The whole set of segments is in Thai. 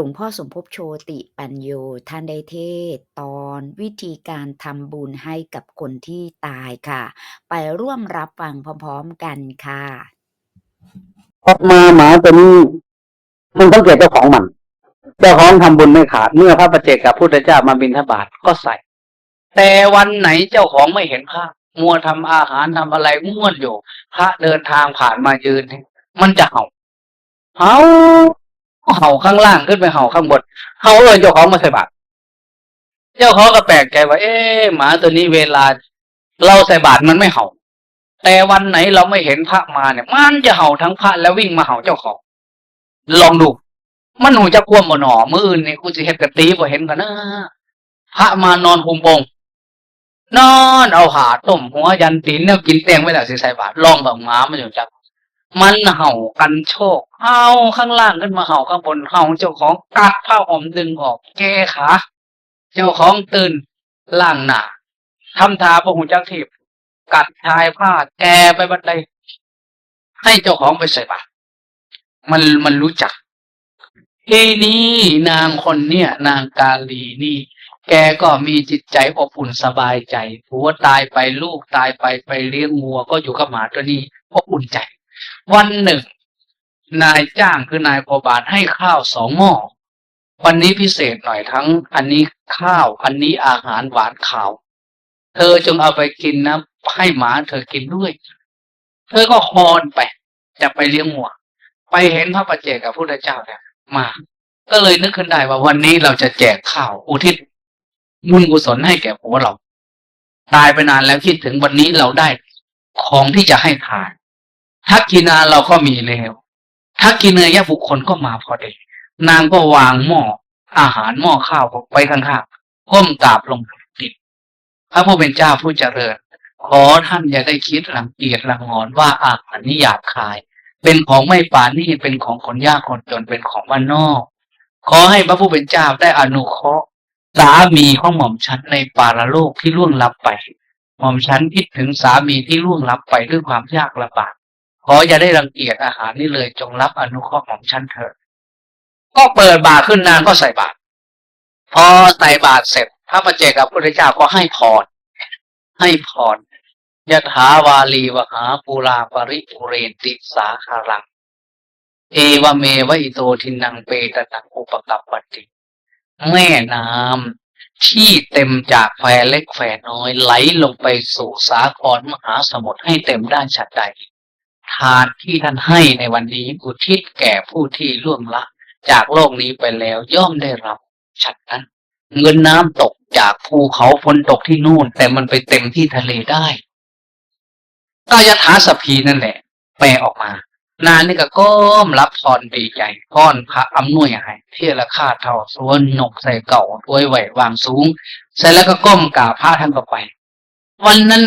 หลวงพ่อสมภพโชติปัญโยท่านได้เทศตอนวิธีการทำบุญให้กับคนที่ตายค่ะ ไปร่วมรับฟังพร้อมๆกันค่ะออมาหมาตัวนี้มันต้องเกตเจ้าของมัน เจ้าของทำบุญไม่ขาด เมื่อพระประเจกับพุทธเจ้ามาบิณฑบาตก็ใส่ แต่วันไหนเจ้าของไม่เห็นพระมัวทำอาหารทำอะไรม่วนอยู่ พระเดินทางผ่านมายืน มันจะเห่าเห่า เห่าข้างล่างขึ้นไปเห่าข้างบนเห่าเลยเจ้าของมาใส่บาตรเจ้าของก็แปลกใจว่า เอ๊ะหมาตัวนี้เวลา เราใส่บาตรมันไม่เห่า แต่วันไหนเราไม่เห็นพระมาเนี่ย มันจะเห่าทั้งพระแล้ววิ่งมาเห่าเจ้าของ ลองดูมันหนูจะกลัวบ่หนอมืออื่นนี่กูจะเห็นกระตีบ่เห็นกันนะพระมานอนคุมโปงนอนเอาหาต้มหัวยันตีนเนี่ยกินแตงไว้แล้สิใส่บาตรลองแบบหมามันอยู่จัก มันเห่ากันโชคเห่าข้างล่างขึ้นมาเห่าข้างบนเห่าเจ้าของกัดผ้าห่มดึงออกแก้ขาเจ้าของตื่นล่างหนาทำทาพระหุจักทิพกัดชายผ้าแกไปบันไดให้เจ้าของไปใส่บาตรมันมันรู้จักทีนี้นางคนเนี่ย นางกาลีนี่ แกก็มีจิตใจอบอุ่นสบายใจผัวตายไปลูกตายไปไปเลี้ยงงัวก็อยู่กับหมาตัวนี้อบอุ่นใจ วันหนึ่ง นายจ้างคือนายพอบาทให้ข้าวสองหม้อวันนี้พิเศษหน่อยทั้ง อันนี้ข้าว อันนี้อาหารหวานขาว เธอจงเอาไปกินนะให้หมาเธอกินด้วย เธอก็คอนไป จะไปเลี้ยงงัว ไปเห็นพระประเจกับพระพุทธเจ้าเนี่ยมา ก็เลยนึกขึ้นได้ว่าวันนี้เราจะแจกข้าวอุทิศบุญกุศลให้แก่ผัวเรา ตายไปนานแล้วคิดถึงวันนี้เราได้ของที่จะให้ทาน ทักกินาเราก็มีแล้วทักกินเนยบุคคลก็มาพอดีนางก็วางหม้ออาหารหม้อข้าวไปข้างๆก้มกราบลงติดพระผู้เป็นเจ้าผู้เจริญ ขอท่านอย่าได้คิดรังเกียจรังงอนว่าอาหารนี้หยาบคาย เป็นของไม่ปานี่เป็นของคนยากคนจนเป็นของบ้านนอก ขอให้พระผู้เป็นเจ้าได้อนุเคราะห์สามีของหม่อมฉันในปาราโลกที่ล่วงลับไป หม่อมฉันคิดถึงสามีที่ล่วงลับไปด้วยความยากลำบาก ขออย่าได้รังเกียจอาหารนี้เลยจงรับอนุเคราะห์หม่อมฉันเถิดก็เปิดบาตรขึ้นนางก็ใส่บาตรพอใส่บาตรเสร็จพระประเจกับพระพุทธเจ้าก็ให้พรให้พรยะถาวาลีวหาปูราปริปุเรนติสาคารัง เอวเมวอิโตทินังเปตตังอุปกัปปติ แม่น้ำที่เต็มจากแฟเล็กแฟน้อยไหลลงไปสู่สาครมหาสมุทรให้เต็มด้านฉัดใด ทานที่ท่านให้ในวันนี้อุทิศแก่ผู้ที่ล่วงละจากโลกนี้ไปแล้วย่อมได้รับฉัดนั้น เงินน้ำตกจากภูเขาฝนตกที่นู่น แต่มันไปเต็มที่ทะเลได้กายถาสพีนั่นแหละ แปลออกมา นานนี่ก็ก้มรับพรดีใจพ่อนพระอำนวยให้เที่ยละคาเท่าสวนหนกใส่เก่าถ้วยไหววางสูงเสร็จแล้วก็ก้มกราบพระท่านก็ไป วันนั้น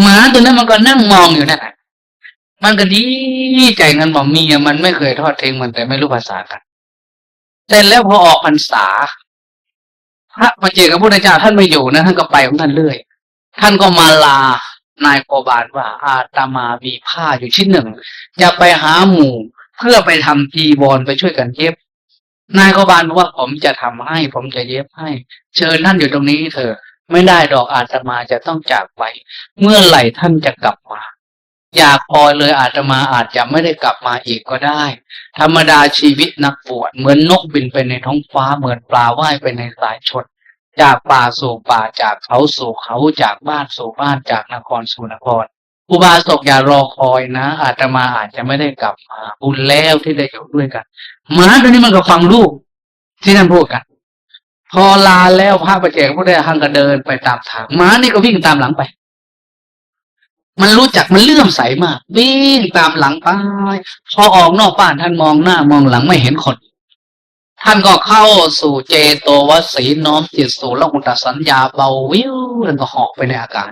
หมาตัวนั้นมันก็นั่งมองอยู่นั่นแหละ มันก็ดีใจเงินบอกเมียมันไม่เคยทอดทิ้งมันแต่ไม่รู้ภาษากันเสร็จแล้วพอออกพรรษาพระมาเจอกับพระพุทธเจ้าท่านไม่อยู่นะท่านก็ไปของท่านเรื่อย ท่านก็มาลานายโคบาลว่า อาตมามีผ้าอยู่ชิ้นหนึ่ง จะไปหาหมู่เพื่อไปทำจีวรไปช่วยกันเย็บ นายโคบาลบอกว่าผมจะทำให้ ผมจะเย็บให้ เชิญท่านอยู่ตรงนี้เถอะไม่ได้ดอกอาตมาจะต้องจากไป เมื่อไหร่ท่านจะกลับมา อยากพอยเลยอาตมาอาจจะไม่ได้กลับมาอีกก็ได้ ธรรมดาชีวิตนักบวชเหมือนนกบินไปในท้องฟ้าเหมือนปลาว่ายไปในสายชน จากป่าสู่ป่าจากเขาสู่เขาจากบ้านสู่บ้านจากนครสู่นครอุบาสกอย่ารอคอยนะ อาตมาอาจจะไม่ได้กลับมาบุญแล้วที่ได้อยู่ด้วยกันหมาตัวนี้มันก็ฟังลูกที่ท่านพูดกัน พอลาแล้วพระประเจกพระเดชฮังก็เดินไปตามทางหมานี่ก็วิ่งตามหลังไป มันรู้จักมันเลื่อมใสมากวิ่งตามหลังไปพอออกนอกบ้านท่านมองหน้ามองหลังไม่เห็นคน ท่านก็เข้าสู่เจโตวสีน้อมจิตสู่ละหุตสัญญาเบาวิวแล้วก็หาะไปในอากาศ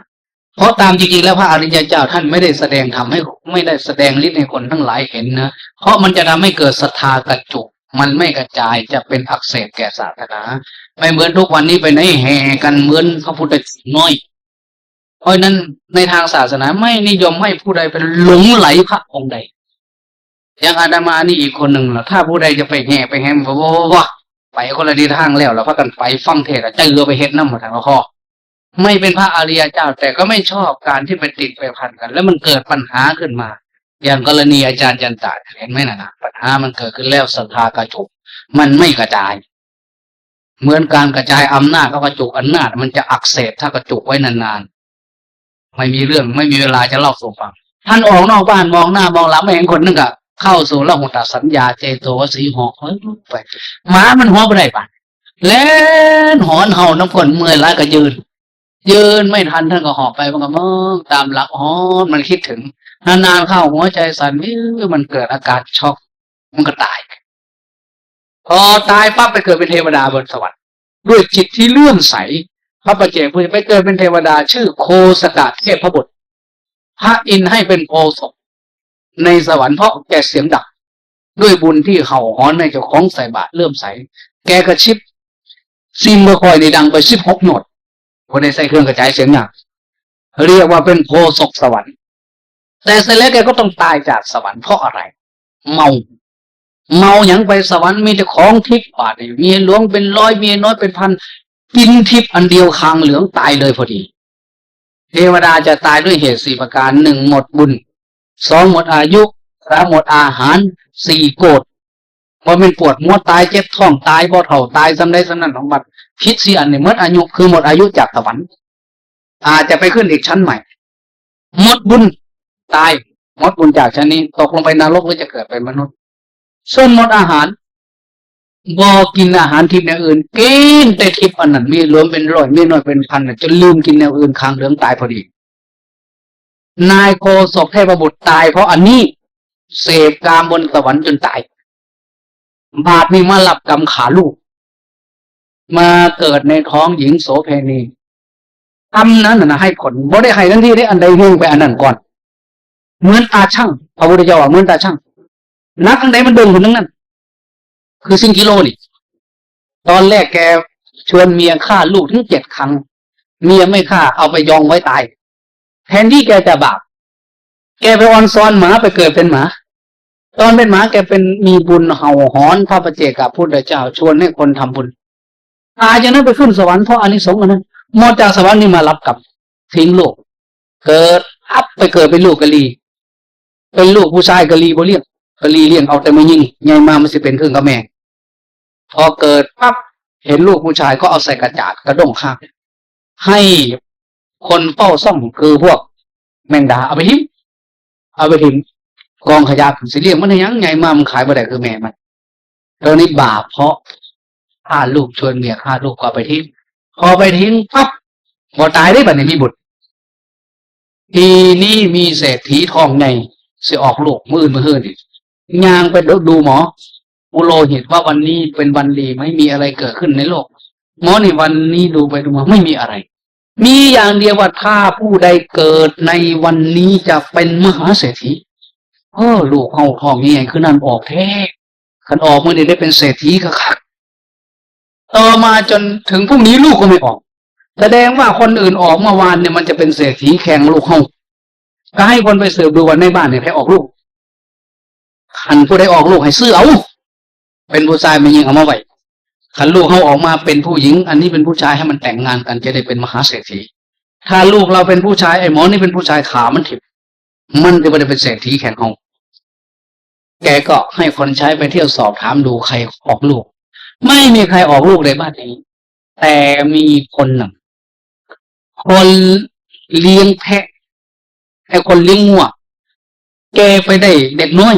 เพราะตามจริงๆแล้วพระอริยเจ้าท่านไม่ได้แสดงทำให้ไม่ได้แสดงฤทธิ์ให้คนทั้งหลายเห็นนะเพราะมันจะทำให้เกิดศรัทธากระจุกมันไม่กระจายจะเป็นอักเสบแก่ศาสนา ไม่เหมือนทุกวันนี้ไปไหนแห่กันเหมือนพระพุทธน้อย เพราะนั้นในทางศาสนาไม่นิยมให้ผู้ใดเป็นหลงไหลพระองค์ใด อย่างอาตมานี่อีกคนหนึ่งล่ะถ้าผู้ใดจะไปแห่ไปแห่บอกว่าไปคนละทิศทางแล้วแล้วพากันไปฟังเทศน์อะเจอไปเฮ็ดน้ำหมาทางละข้อไม่เป็นพระอริยเจ้า แต่ก็ไม่ชอบการที่ไปติดไปพันกัน แล้วมันเกิดปัญหาขึ้นมา อย่างกรณีอาจารย์ยันตาเห็นไหมนะนะปัญหามันเกิดขึ้นแล้วศรัทธากระจุกมันไม่กระจาย เหมือนการกระจายอำนาจก็กระจุกอำนาจ มันจะอักเสบถ้ากระจุกไว้นานๆ ไม่มีเรื่องไม่มีเวลาจะเล่าสู่ฟังท่านออกนอกบ้านมองหน้ามองหลังไม่เห็นคนนึงอะเข้าสู่ละหุตสัญญาเจโตวสีหอกเฮ้ยไปหมามันหัวไปได้ปะแล้วหอนเห่าน้ำฝนเมื่อยล้าก็ยืน ยืนไม่ทันท่านก็หอบไปมันก็มองตามหลักหอนมันคิดถึงนานๆเข้าหัวใจสั่นมันเกิดอาการช็อก มันก็ตาย พอตายปั๊บไปเกิดเป็นเทวดาบนสวรรค์ด้วยจิตที่เลื่อมใส ระประเจกพุทธไปเกิดเป็นเทวดา ชื่อโคสกะเทพบุตร พระอินให้เป็นโอสถในสวรรค์เพราะแกเสียงดังด้วยบุญที่เห่าหอนในเจ้าของใส่บาตรเลื่มใส แกกระชิบซิมเบอร์คอยในดังไปสิบหกโนดคนในใส่เครื่องกระจายเสียงอย่างเรียกว่าเป็นโพศกสวรรค์ แต่เสร็จแล้วแกก็ต้องตายจากสวรรค์เพราะอะไร เมา เมาหยังไปสวรรค์มีแต่ของทิพย์บาดนี่เมียหลวงเป็นร้อยเมียน้อยเป็นพัน กินทิพย์อันเดียวคางเหลืองตายเลยพอดี เทวดาจะตายด้วยเหตุสี่ประการหนึ่งหมดบุญสองหมดอายุสามหมดอาหารสี่โกรธว่าเป็นปวดมัวตายเจ็บท้องตายบ่เท่าตายสำได้สำนั้นของบัดพิษสี่อันเนี่ยมดอายุคือหมดอายุจากสวรรค์อาจจะไปขึ้นอีกชั้นใหม่ หมดบุญตายหมดบุญจากชั้นนี้ ตกลงไปนรกหรือจะเกิดเป็นมนุษย์ ส่วนหมดอาหาร บอกินอาหารทิพย์อย่างอื่นกินแต่ทิพย์อันนั้นมีรวมเป็นร้อยมีน้อยเป็นพันจนลืมกินแนวอื่นคางเหลืองตายพอดี นายโคศกเทพบุตรตายเพราะอันนี้ เสพกามบนสวรรค์จนตาย บาปมีมาหลับกรรมขาลูก มาเกิดในท้องหญิงโสเพณีกรรมนั้นน่ะให้ผลบ่ได้ให้ทันทีได้อันใดเรื่องไปอันนั้นก่อน เหมือนตาช่างพระพุทธเจ้าเหมือนตาช่างนักอันใดมันเดินคนนั้นนั่น คือสิ่งกิโลนี่ ตอนแรกแกชวนเมียฆ่าลูกถึงเจ็ดครั้ง เมียไม่ฆ่าเอาไปยองไว้ตาย แทนที่แกจะบาปแกไปออนซอนหมาไปเกิดเป็นหมา ตอนเป็นหมาแกเป็นมีบุญเห่าหอนพระประเจกับพุทธเจ้า ชวนให้คนทำบุญตายจากนั้นไปขึ้นสวรรค์เพราะอานิสงส์อันนั้นมดจากสวรรค์นี่มารับกลับทิ้งโลก เกิดอัพไปเกิดเป็นลูกกะลี เป็นลูกผู้ชายกะลีโบเลี้ยง กะลีเลี้ยงเอาแต่ไม่ยิงใหญ่มามันสิเป็นครึ่งกับแม่พอเกิดปั๊บเห็นลูกผู้ชายก็เอาใส่กระจาดกระด้งข้างให้คนเฝ้าซ่องคือพวกแมงดาเอาไปทิ้งเอาไปทิ้งกองขยะสิเลี้ยงมันยังไงมามันขายบ่ได้คือแม่มันตอนนี้บาปเพราะฆ่าลูกชวนเมียฆ่าลูกก็ไปทิ้งพอไปทิ้งปั๊บบ่ตายได้บัดนี้มีบุตรทีนี้มีเศรษฐีทองในสิออกลูกมืออื่นมื่นอีก ย่างไปดูหมออุโลหิตว่าวันนี้เป็นวันดีไม่มีอะไรเกิดขึ้นในโลก หมอนี่วันนี้ดูไปดูมาไม่มีอะไร มีอย่างเดียวว่าถ้าผู้ใดเกิดในวันนี้จะเป็นมหาเศรษฐีเออลูกเขาทองนี่ไงคือนั่นออกแท้ขันออกเมื่อนี้ได้เป็นเศรษฐีก็คักต่อมาจนถึงพรุ่งนี้ลูกก็ไม่ออก แสดงว่าคนอื่นออกเมื่อวานเนี่ยมันจะเป็นเศรษฐีแข่งลูกเขาก็ให้คนไปสืบดูวันในบ้านเนี่ยใครออกลูก ขันผู้ใดออกลูกให้ซื้อเอา เป็นผู้ชายไมันยิงเอามาไว้ขันลูกเขาออกมาเป็นผู้หญิง อันนี้เป็นผู้ชายให้มันแต่งงานกันจะได้เป็นมหาเศรษฐี ถ้าลูกเราเป็นผู้ชายไอ้หมอนี่เป็นผู้ชายขามันถิบมันจะไม่ได้เป็นเศรษฐีแข่งเขาแกก็ให้คนใช้ไปเที่ยวสอบถามดูใครออกลูก ไม่มีใครออกลูกในบ้านนี้ แต่มีคนหนึ่งคนเลี้ยงแพะไอ้คนเลี้ยงงัวแกไปได้เด็กน้อย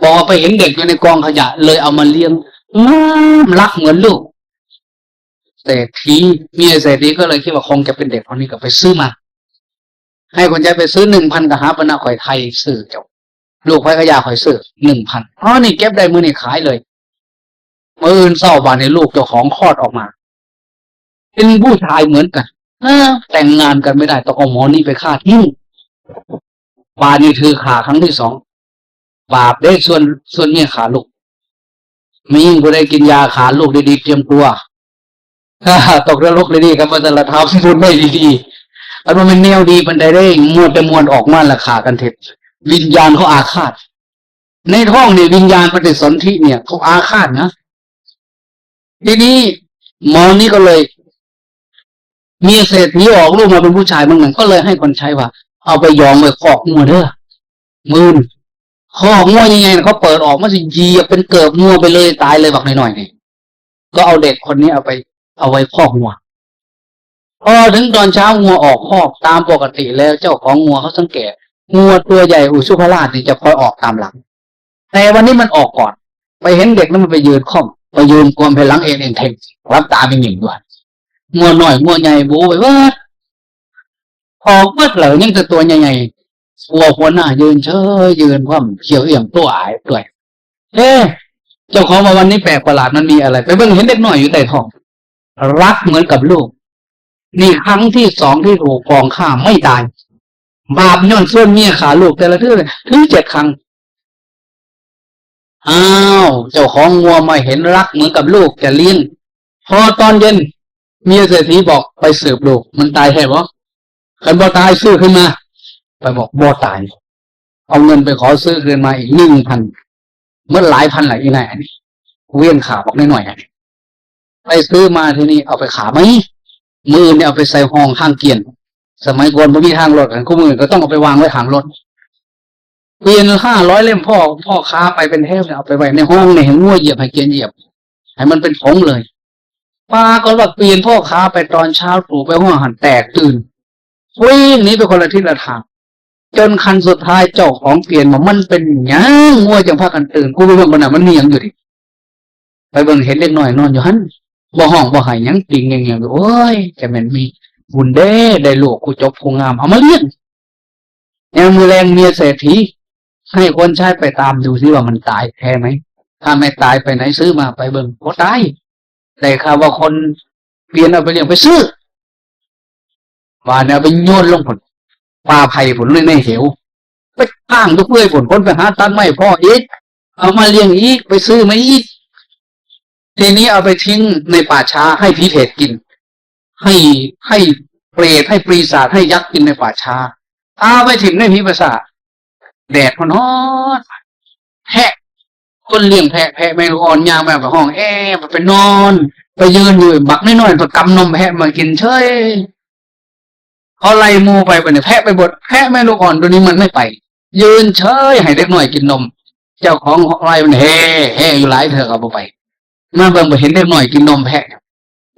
พอไปเห็นเด็กอยู่ในกองขยะ เลยเอามาเลี้ยงงามรักเหมือนลูกเศรษฐีเมียเศรษฐีก็เลยคิดว่าคงจะเป็นเด็กคนนี้ก็ไปซื้อมา ให้คนใจไปซื้อหนึ่งพันกะหาปนาข่อยไทยซื้อเจ้าลูกไฟขยะข่อยซื้อหนึ่งพันอ๋อนี่เก็บได้มือนี่ขายเลยมื่ออื่นเศร้าบานในลูกเจ้าของคลอดออกมา เป็นผู้ชายเหมือนกันแต่งงานกันไม่ได้ต้องเอาหมอนี่ไปฆ่าทิ้งบาปนี่ถือขาครั้งที่สอง บาปได้ส่วนส่วนเมียขาลูกมียิ่งผู้ใดกินยาขาลูกดีๆเตรียมตัวตกเรือลกดีๆกับมันจะละท้าพูดไม่ดีๆอันว่ามันแนวดีมันได้ได้มวดแต่มวลออกมาราคากันเท็จวิญญาณเขาอาฆาต ในท้องเนี่ยวิญญาณปฏิสนธิเนี่ยเขาอาฆาตนะทีนี้หมอนี่ก็เลย มีเศรษฐีออกลูกมาเป็นผู้ชายบางหนึ่งก็เลยให้คนใช้ว่า เอาไปยองไปคอกงัวเด้อมืน คองัวยังไงเขาเปิดออกมันจะเหยียบเป็นเกิบงัวไปเลยตายเลยบักหน่อยๆนี่ก็เอาเด็กคนนี้เอาไป เอาไว้คอกงัวพอถึงตอนเช้างัวออกคอกตามปกติแล้วเจ้าของงัวเขาสังเกตงัวตัวใหญ่อุชุพราชนี่จะคอยออกตามหลัง แต่วันนี้มันออกก่อน ไปเห็นเด็กนั้นมันไปยืนค่อมไปยืนกวมเพลังเองเองเทงรับตาเป็นหญิงด้วยงัวหน่อยงัวใหญ่บูไปว่าออเมื่อเหล่ายังจะตัวใหญ่ ๆหัวหัวหน้ายืนเฉยยืนคว่ำเขียวเอี่ยมตัวอายด้วยเอ๊ะเจ้าของมาวันนี้แปลกประหลาดมันมีอะไรไปเบิ่งเห็นเด็กน้อยอยู่ใต้ท้อง รักเหมือนกับลูก นี่ครั้งที่สองที่ถูกกองฆ่าไม่ตาย บาปย้อนส่วนเมียขาลูกแต่ละเทื่อถึงเจ็ดครั้งอ้าวเจ้าของงัวมาเห็นรักเหมือนกับลูกจะเลี้ยงพอตอนเย็นเมียเศรษฐีบอกไปสืบลูก มันตายแท้บ่คันบ่ตายซื้อขึ้นมา ไปบอกบ่ตาย เอาเงินไปขอซื้อคืนมาอีกหนึ่งพันเมื่อหลายพันหลายอีไงอันนี้เวียนขาบอกหน่อยๆอันนี้ไปซื้อมาทีนี้เอาไปขาไหมมือเนี่ยเอาไปใส่ห้องข้างเกียน สมัยก่อนไม่มีทางรถกันคู่มือก็ต้องเอาไปวางไว้ทางรถเกวียนห้าร้อยเล่มพ่อพ่อค้าไปเป็นเทพเนี่ยเอาไปไว้ในห้องในเห็นงัวเหยียบให้เกียนเหยียบให้มันเป็นผงเลยป้าก็ว่าเกวียนพ่อค้าไปตอนเช้าตู่ไปห้องหันแตกตื่นวิ่งหนี้ไปคนละทิศละทาง จนคันสุดท้ายเจ้าของเกวียนบอกมันเป็นยังงัวจังพากันตื่นกูไปเบิ่งคนน่ะมันมียงอยู่ดิไปเบิ่งเห็นเล็กน้อยนอนอยู่หันบ่ห้องบ่หายยังติงเงี้ยๆอยู่โอ้ยจะแม่นมีบุญเด้ได้ลูกกูจบผู้งามเอามาเลี้ยงยังมือแรงเมียเศรษฐีให้คนใช้ไปตามดูซิว่ามันตายแท้ไหมถ้าไม่ตายไปไหนซื้อมาไปเบิ่งก็ตายแต่ข่าวว่าคนเปลี่ยนเอาไปเลี้ยงไปซื้อว่าเนี่ยไปโยนลงผล ปลาไผ่ผลเลยในเหวไปข้งทุกเพื่อยผลคนไปหาตันไม่พ่ออีกเอามาเลี้ยงอีกไปซื้อมาอีกทีนี้เอาไปทิ้งในป่าช้าให้ผีเพรตกิน ให้ให้เปรตให้ปรีศาจให้ยักษ์กินในป่าช้าเอาไปทิ้งในผีปีศาแดดมันฮอดแพะคนเลี้ยงแพะแพะแม่ลูกอ่อนยางแบบห้องแอร์ไปนอน ไปยืนอยู่บักน้อยๆตัวกำนมแพะมากินเฉย พอไล่มูไปไปเนี่ยแพะไปบดแพะแม่ลูกอ่อนตัวนี้มันไม่ไป ยืนเฉยให้เด็กหน้อยกินนม เจ้าของไล่มันเฮ่เฮ่อยู่หลายเถอะเอาบ่ไปมาเบิ่งไปเห็นเด็กหน้อยกินนมแพะ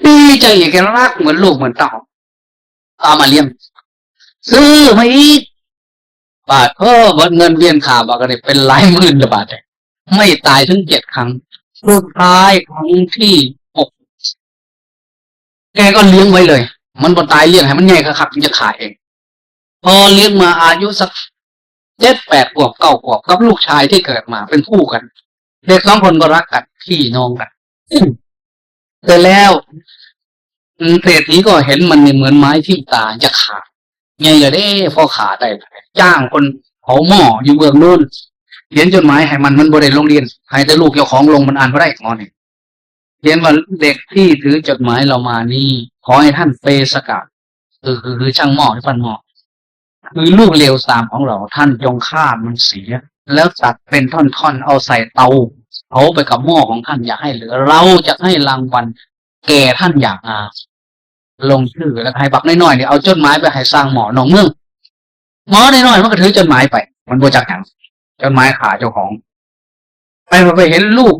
ดีใจแกรักเหมือนลูกเหมือนเต่าเอามาเลี้ยงซื้อมาอีกบาทเออวัดเงินเวียนขาบากระเดเป็นหลายหมื่นบาทเลยไม่ตายถึงเจ็ดครั้งสุดท้ายครั้งที่หกแกก็เลี้ยงไว้เลย มันบ่ตายเลี้ยงให้มันใหญ่คักๆถึงจะขายเอง พอเลี้ยงมาอายุสักเจ็ดแปดขวบเก้าขวบกับลูกชายที่เกิดมาเป็นคู่กัน เด็กสองคนก็รักกันพี่น้องกันแต่แล้วเศรษฐีก็เห็นมันเหมือนไม้ที่ตาจะขาดไงอย่าได้พอขาดได้จ้างคนเผาหม้ออยู่เบื้องนู้นเขียนจดหมายให้มันมันบ่ได้ลงเรียนให้แต่ลูกเจ้าของลงมันอ่านบ่ได้งอนี่เขียนว่าเด็กที่ถือจดหมายเรามานี่ ขอให้ท่านเปสกาคือคือคือช่างหม้อที่ปั้นหม้อคือลูกเลวสามของเราท่านจงฆ่ามันเสีย แล้วตัดเป็นท่อนๆเอาใส่เตาเผาไปกับหม้อของท่านอย่าให้เหลือ เราจะให้รางวัลแก่ท่านอย่างอาลงชื่อแล้วให้บักน้อยๆเนี่ยเอาจดหมายไปให้สร้างหมอหนองเมืองหมอน้อยๆมันก็ถือจดหมายไป มันบริจาคอย่างจดหมายขาเจ้าของไปไปเห็นลูก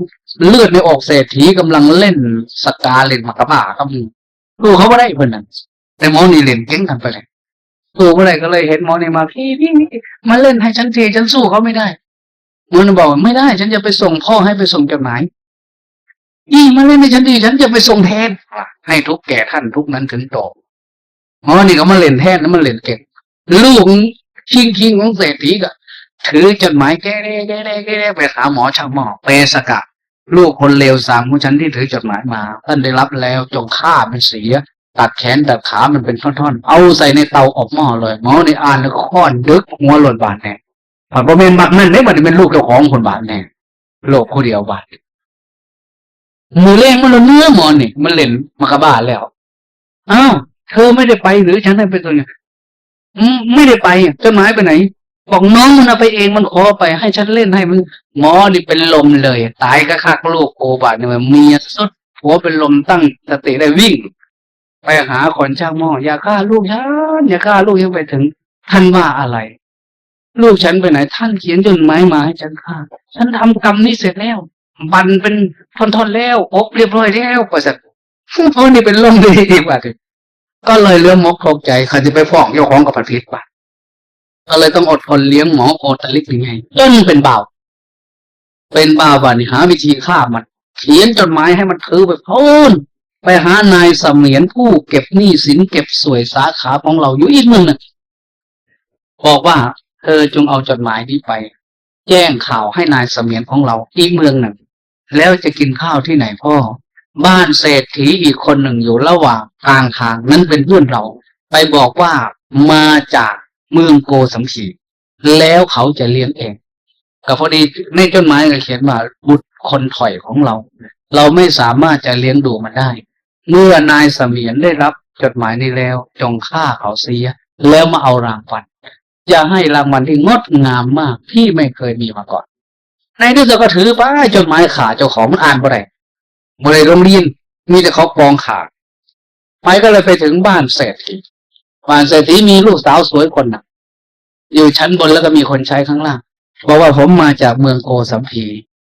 เลือดในอกเศรษฐีกำลังเล่นสกาเล่นมักกะบ้ากับ ลูกเขาไม่ได้เพิ่นนั่นแต่หมอนี่เล่นเก่งกันไปเลยลูกเมื่อไรก็เลยเห็นหมอนี่มาพี่พี่มาเล่นให้ฉันทีฉันสู้เขาไม่ได้หมอนี่บอกไม่ได้ ฉันจะไปส่งพ่อให้ไปส่งจดหมายนี่มาเล่นให้ฉันดีฉันจะไปส่งแทนให้ทุกแก่ท่านทุกนั้นถึงโตหมอนี่ก็มาเล่นแทนแล้วมันเล่นเก่งลูกคิงคิงของเศรษฐีก็ถือจดหมายแก้ได้แก้แก้ไปหาหมอช่างหมอเปสกะ ลูกคนเลวสามของฉันที่ถือจดหมายมา ท่านได้รับแล้วจงฆ่ามันเสีย ตัดแขนตัดขามันเป็นท่อนๆ เอาใส่ในเตาอบหม้อเลยหม้อในอ่านแล้วก็ค้อนดึกหัวหล่นบาดแน่ผัดบะเมนบักนั่นเนี่ยมันเป็นลูกเจ้าของคนบาดแน่โลกคนเดียวบาดมือเล่งมันละเนื้อหมอนี่มันเล่นมากระบ้าแล้วอ้าวเธอไม่ได้ไปหรือฉันได้ไปตัวเนี่ยไม่ได้ไปจดหมายไปไหน บอกน้องมันเอาไปเองมันขอไปให้ฉันเล่นให้มันหมอนี่เป็นลมเลย ตายก็คักลูกโกบาดเนี่ยเมียสุดผัวเป็นลมตั้งสติได้วิ่ง ไปหาคนช่างหม้ออย่าฆ่าลูกฉันอย่าฆ่าลูกยังไปถึงท่านว่าอะไร ลูกฉันไปไหนท่านเขียนจดหมายมาให้ฉันฆ่า ฉันทำกรรมนี้เสร็จแล้วบันเป็นทนทนๆแล้วอบเรียบร้อยแล้วประสัตเพราะนี่เป็นลมดีกว่าก็เลยเรื่องมกครกใจใครจะไปฟ้องเจ้าของกับประเทศป่ะ ก็เลยต้องอดทนเลี้ยงหมอโอตะลิกยังไงจนเป็นบ่าว เป็นบ่าววันนี้หาวิธีฆ่ามัน เขียนจดหมายให้มันถือไปพ้นไปหานายเสมียนผู้เก็บหนี้สินเก็บสวยสาขาของเราอยู่อีกเมืองหนึ่งบอกว่าเธอจงเอาจดหมายนี้ไป แจ้งข่าวให้นายเสมียนของเราอีกเมืองหนึ่ง แล้วจะกินข้าวที่ไหนพ่อ บ้านเศรษฐีอีกคนหนึ่งอยู่ระหว่างกลางทางนั้นเป็นเพื่อนเรา ไปบอกว่ามาจาก เมืองโกสัมพีแล้วเขาจะเลี้ยงเองก็พอดีในจดหมายก็เขียนว่าบุตรคนถอยของเรา เราไม่สามารถจะเลี้ยงดูมันได้ เมื่อนายเสมียนได้รับจดหมายนี้แล้ว จงฆ่าเขาเสีย แล้วมาเอารางวัลจะให้รางวัลที่งดงามมากที่ไม่เคยมีมาก่อน ในที่สุดก็ถือไปจดหมายขาเจ้าของมันอ่านบ่ได้บ่ได้โรงเรียนมีแต่เขากองขาไปก็เลยไปถึงบ้านเศรษฐี บ้านเศรษฐีมีลูกสาวสวยคนหนึ่งอยู่ชั้นบนแล้วก็มีคนใช้ข้างล่างบอกว่าผมมาจากเมืองโกสัมพี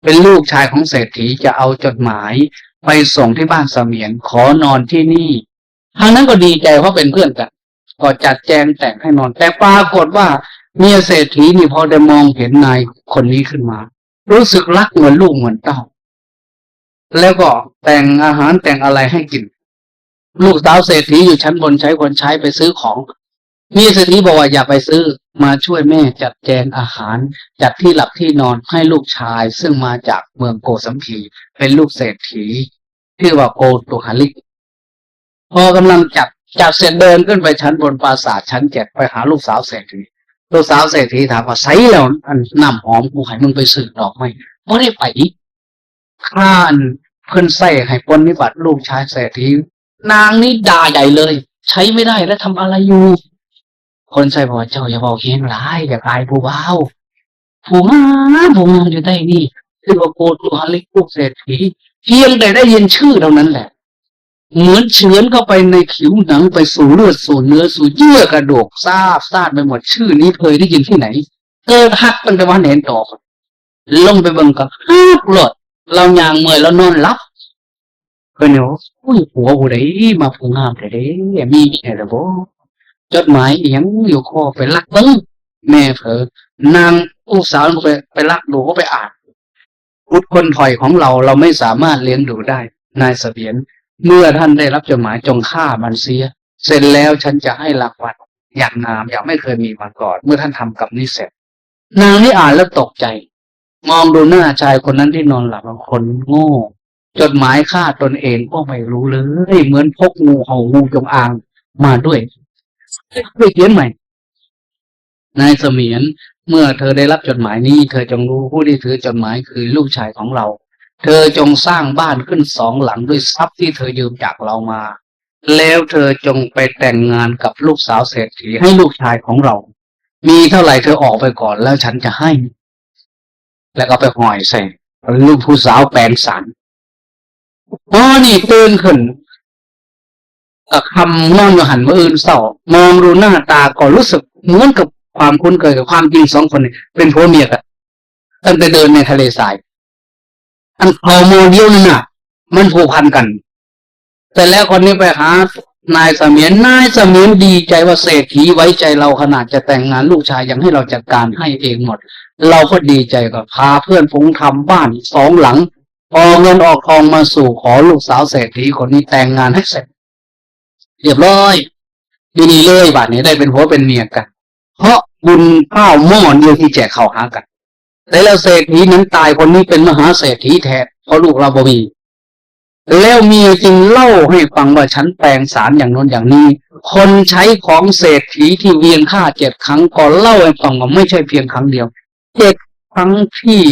เป็นลูกชายของเศรษฐีจะเอาจดหมายไปส่งที่บ้านเสมียนขอนอนที่นี่ทางนั้นก็ดีใจเพราะเป็นเพื่อนกันก็จัดแจงแต่งให้นอน แต่ปรากฏว่าเมียเศรษฐีนี่พอได้มองเห็นนายคนนี้ขึ้นมา รู้สึกรักเหมือนลูกเหมือนเต้า แล้วก็แต่งอาหารแต่งอะไรให้กิน ลูกสาวเศรษฐีอยู่ชั้นบนใช้คนใช้ไปซื้อของมีเศรษฐีบอกว่าอย่าไปซื้อมาช่วยแม่จัดแจงอาหาร จัดที่หลับที่นอนให้ลูกชาย ซึ่งมาจากเมืองโกสัมพีเป็นลูกเศรษฐีชื่อว่าโกตุหาลิก พอกำลังจัดจัดเสร็จเดินขึ้นไปชั้นบนปราสาทชั้นเจ็ดไปหาลูกสาวเศรษฐีลูกสาวเศรษฐีถามว่าไซแล้วอันน้ำหอมกูให้มึงไปซื้อดอกไหมไม่ได้ไปข้านเพิ่นใส่ให้ปนนิบัติลูกชายเศรษฐี นางนี่ด่าใหญ่เลย ใช้ไม่ได้แล้วทำอะไรอยู่ คนใส่บอกเจ้าอย่าบอกเฮงร้ายอย่าตายผู้เบาผู้งามผู้งามอยู่ได้นี่คือว่าโกตุฮาลิกลูกเศรษฐีเพียงแต่ได้ยินชื่อเท่านั้นแหละ เหมือนเฉือนเข้าไปในผิวหนังไปสู่เลือดสู่เนื้อสู่เยื่อกระดูกซาบซาดไปหมดชื่อนี้เคยได้ยินที่ไหนเกิดฮักตั้งแต่วันเห็นตอกลงไปเบิ่งกับฮักหลดเรายางเมื่อยแล้วนอนหลับ เพิ่นเนาะอุ้ยผัวผู้ใดมาผู้งามแต่เด้มีแค่ละบ่จดหมายอียังอยู่คอไปลักเบิ่งแม่เผอนางลูกสาวไปไปลักดูก็ไปอ่านบุตรคนถอยของเราเราไม่สามารถเลี้ยงดูได้ นายเสบียน เมื่อท่านได้รับจดหมายจงฆ่ามันเสีย เสร็จแล้วฉันจะให้รางวัลอย่างงามอย่างไม่เคยมีมาก่อน เมื่อท่านทำกับนี้เสร็จ นางนี่อ่านแล้วตกใจ มองดูหน้าชายคนนั้นที่นอนหลับบางคนโง่ จดหมายฆ่าตนเองก็ไม่รู้เลย เหมือนพกงูเห่างูจงอางมาด้วยไปเขียนใหม่ นายเสมียนเมื่อเธอได้รับจดหมายนี้ เธอจงรู้ผู้ที่ถือจดหมายคือลูกชายของเรา เธอจงสร้างบ้านขึ้นสองหลังด้วยทรัพย์ที่เธอยืมจากเรามา แล้วเธอจงไปแต่งงานกับลูกสาวเศรษฐีให้ลูกชายของเรา มีเท่าไหร่เธอออกไปก่อนแล้วฉันจะให้ แล้วก็ไปห่อยใส่ลูกผู้สาวแปลงสัน อ๋อนี่ตื่นขึ้นกับคำนอนอยู่หันมาอื่นเศร้ามองดูหน้าตาก็รู้สึกเหมือนกับความคุ้นเคยกับความจริงสองคนเป็นผัวเมียกันตั้งแต่เดินในทะเลทราย อันเอาโมเดียวนั่นน่ะ มันผูกพันกัน แต่แล้วคนนี้ไปหานายเสมียนนายเสมียนดีใจว่าเศรษฐีไว้ใจเราขนาดจะแต่งงานลูกชายยังให้เราจัดการให้เองหมด เราก็ดีใจก็พาเพื่อนฝูงทำบ้านสองหลัง ออกเงินออกทองมาสู่ขอลูกสาวเศรษฐีคนนี้แต่งงานให้เสร็จ เรียบร้อยดีนี่เลยบาทนี้ได้เป็นผัวเป็นเมียกัน เพราะบุญข้าวหม้อเดียวที่แจกข้าวหากัน แต่แล้วเศรษฐีนั้นตายคนนี้เป็นมหาเศรษฐีแท้เพราะลูกเราบ่มีแล้วเมียจึงเล่าให้ฟังว่าฉันแปลงสารอย่างน้นอย่างนี้ คนใช้ของเศรษฐีที่เวียนฆ่าเจ็ดครั้งก็เล่าให้ฟังว่าไม่ใช่เพียงครั้งเดียวเจ็ดครั้งที่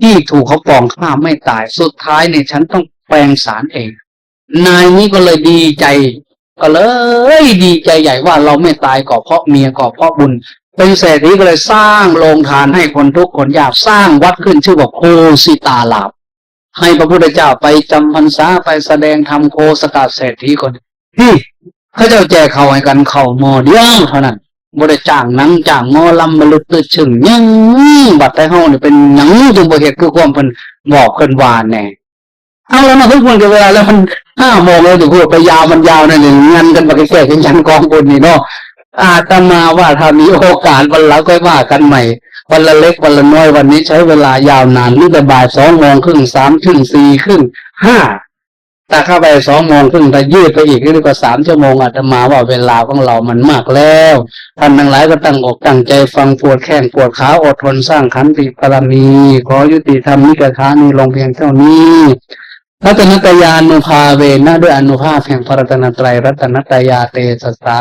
ที่ถูกเขาปองฆ่าไม่ตายสุดท้ายเนี่ยฉันต้องแปลงสารเอง นายนี้ก็เลยดีใจ ก็เลยดีใจใหญ่ว่าเราไม่ตายก็เพราะเมียก็เพราะบุญ เป็นเศรษฐีก็เลยสร้างโรงทานให้คนทุกคนยากสร้างวัดขึ้นชื่อว่าโคสิตาลาบให้พระพุทธเจ้าไปจำพรรษาไปแสดงธรรมโคสกัดเศรษฐีก่อนที่เขาเจ้าแจกเขาให้กันเข่าหมอเดียวเท่านั้น บริจ้างหนังจ้างหมอลำบรรลุตึกชึงยังบัดแต่เฮานี่เป็นหยังจึงบ่เฮ็ดคือความเพิ่นบอกเพิ่นว่าแน่เอาแล้วมาทุกคนกับเวลาแล้วมันห้าโมงแล้วถึงพูดไปยาวมันยาวนั่นนี่งานกันบักแก่กันยันกองบนนี่เนาะอาตมาว่าถ้ามีโอกาสวันลังค่อยว่ากันใหม่ วันละเล็กวันละน้อยวันนี้ใช้เวลายาวนานนี่แต่บ่ายสองโมงครึ่งสามครึ่งสี่ครึ่งห้า ตาเข้าไปสองโมงครึ่งถ้ายืดไปอีกก็เรียกว่าสามชั่วโมงอาจจะมาว่าเวลาของเรามันมากแล้วท่านทั้งหลายก็ตั้งอกตั้งใจฟังปวดแข้งปวดขาอดทนสร้างขันติปรมี ขอยุติธรรมนิกระทานี้ลงเพียงเท่านี้รัตนตยานุภาเวนะด้วยอนุภาพแห่งพระรัตนตรัยรัตนตยาเตสสา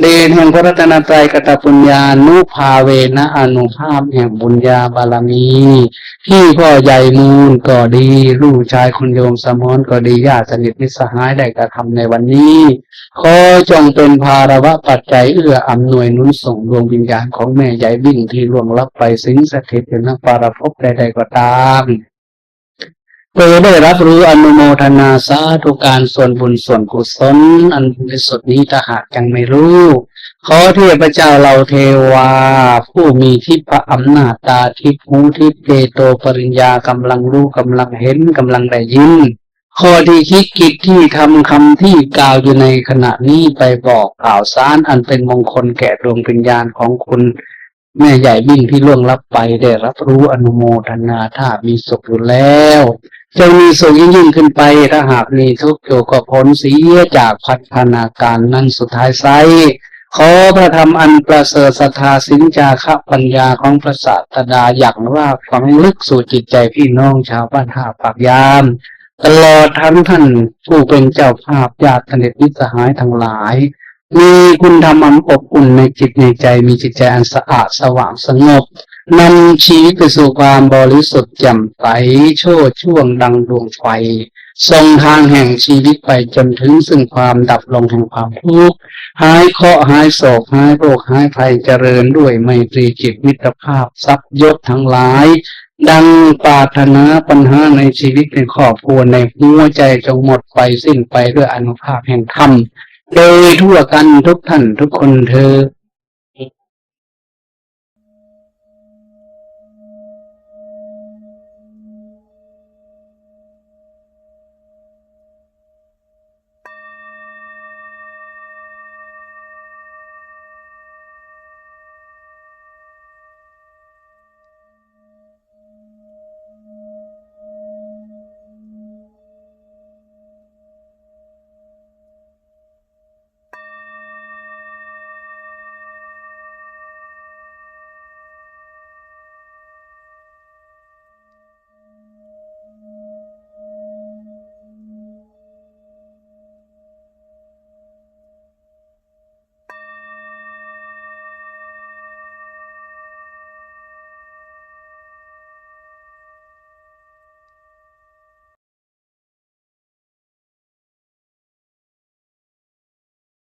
เดชแห่งพระรัตนตรัยกตปุญญานุภาเวนะอนุภาพแห่งบุญญาบารมีที่พ่อใหญ่มูลก็ดี ลูกชายคุณโยมสมอนก็ดีญาติสนิทมิสหายได้กระทำในวันนี้ขอจงเป็นภาระวะปัจจัยเอื้ออำนวยนุนส่งดวงวิญญาณของแม่ใหญ่บิ่งที่ล่วงลับไปสิงสถิตอยู่ณปารภพใดๆก็ตาม เพื่อได้รับรู้อนุโมทนาสาธุการส่วนบุญส่วนกุศลอันบริสุทธิ์นี้ถ้าหากยังไม่รู้ ขอเทพเจ้าเราเทวา ผู้มีทิพย์อำนาจตาทิพย์หูทิพย์เจโตปริญญากำลังรู้กำลังเห็นกำลังได้ยินข้อที่คิดกิจที่ทำคำที่กล่าวอยู่ในขณะนี้ไปบอกกล่าวสารอันเป็นมงคลแก่ดวงวิญญาณของคุณ แม่ใหญ่บิ่งที่ล่วงลับไปได้รับรู้อนุโมทนาถ้ามีสุขอยู่แล้วจะมีสุขยิ่งยิ่งขึ้นไปถ้าหากมีทุกข์อยู่ก็พ้นเสียจากพัฒนาการนั้นสุดท้ายไซขอพระธรรมอันประเสริฐศรัทธาสินจาคะปัญญาของพระศาสดาอย่างราฝังลึกสู่จิตใจพี่น้องชาวบ้านท่าปากยาม ตลอดทั้งท่านผู้เป็นเจ้าภาพญาติสนิทมิตรสหายทั้งหลาย มีคุณธรรมอันอบอุ่นในจิตในใจ มีจิตใจอันสะอาดสว่างสงบนำชีวิตไปสู่ความบริสุทธิ์แจ่มใสโชดช่วงดังดวงไฟทรงทางแห่งชีวิตไปจนถึงซึ่งความดับลงแห่งความทุกข์หายเคราะห์หายโศกหายโรคหายภัยเจริญด้วยไมตรีจิตมิตรภาพทรัพยศทั้งหลาย ดังปาถนาปัญหาในชีวิตในครอบครัวในหัวใจจงหมดไปสิ้นไปด้วยอนุภาพแห่งธรรม โดยทั่วกันทุกท่านทุกคนเธอ